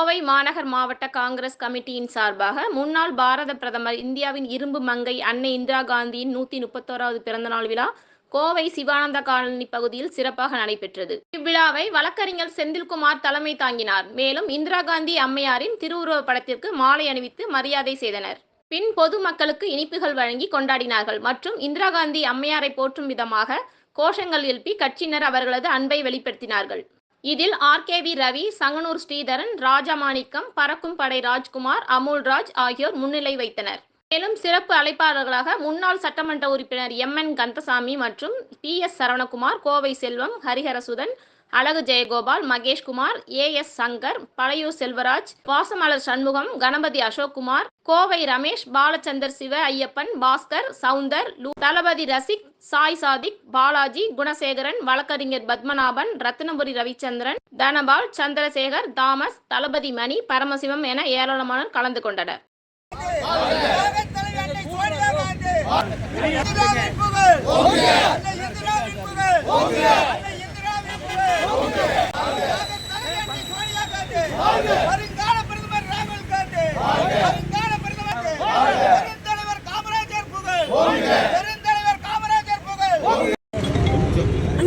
கோவை மாநகர் மாவட்ட காங்கிரஸ் கமிட்டியின் சார்பாக முன்னாள் பாரத பிரதமர் இந்தியாவின் இரும்பு மங்கை அன்னை இந்திரா காந்தியின் நூத்தி முப்பத்தோராவது பிறந்தநாள் விழா கோவை சிவானந்த காலனி பகுதியில் சிறப்பாக நடைபெற்றது. இவ்விழாவை வழக்கறிஞர் செந்தில்குமார் தலைமை தாங்கினார். மேலும் இந்திரா காந்தி அம்மையாரின் திருவுருவ படத்திற்கு மாலை அணிவித்து மரியாதை செய்தனர். பின் பொதுமக்களுக்கு இனிப்புகள் வழங்கி கொண்டாடினார்கள். மற்றும் இந்திரா காந்தி அம்மையாரை போற்றும் விதமாக கோஷங்கள் எழுப்பி கட்சியினர் அவர்களது அன்பை வெளிப்படுத்தினார்கள். இதில் R K V Ravi Sanganur Sridharan Rajamanickam பறக்கும் படை ராஜ்குமார் அமுல்ராஜ் ஆகியோர் முன்னிலை வைத்தனர். மேலும் சிறப்பு அழைப்பாளர்களாக முன்னாள் சட்டமன்ற உறுப்பினர் எம் என் கந்தசாமி மற்றும் P S Saravanakumar Kovai Selvam Hariharasudhan Azhagu Jayagopal Maheshkumar A S Shankar Palayur Selvaraj Vasamalar Shanmugam Ganapathi Ashokkumar Kovai Ramesh Balachandar Siva Ayyappan Bhaskar Soundar லு- தளபதி ரசிக் சாய் சாதிக் பாலாஜி குணசேகரன் வழக்கறிஞர் பத்மநாபன் ரத்னபுரி ரவிச்சந்திரன் தனபால் சந்திரசேகர் தாமஸ் தளபதி மணி பரமசிவம் என ஏராளமானோர் கலந்து கொண்டனர்.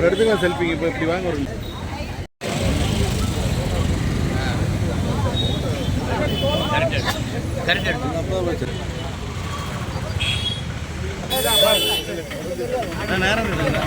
எடுத்துங்க செல்ஃபிங்க இப்போ இப்படி வாங்க ஒரு நேரம் இருக்குங்களா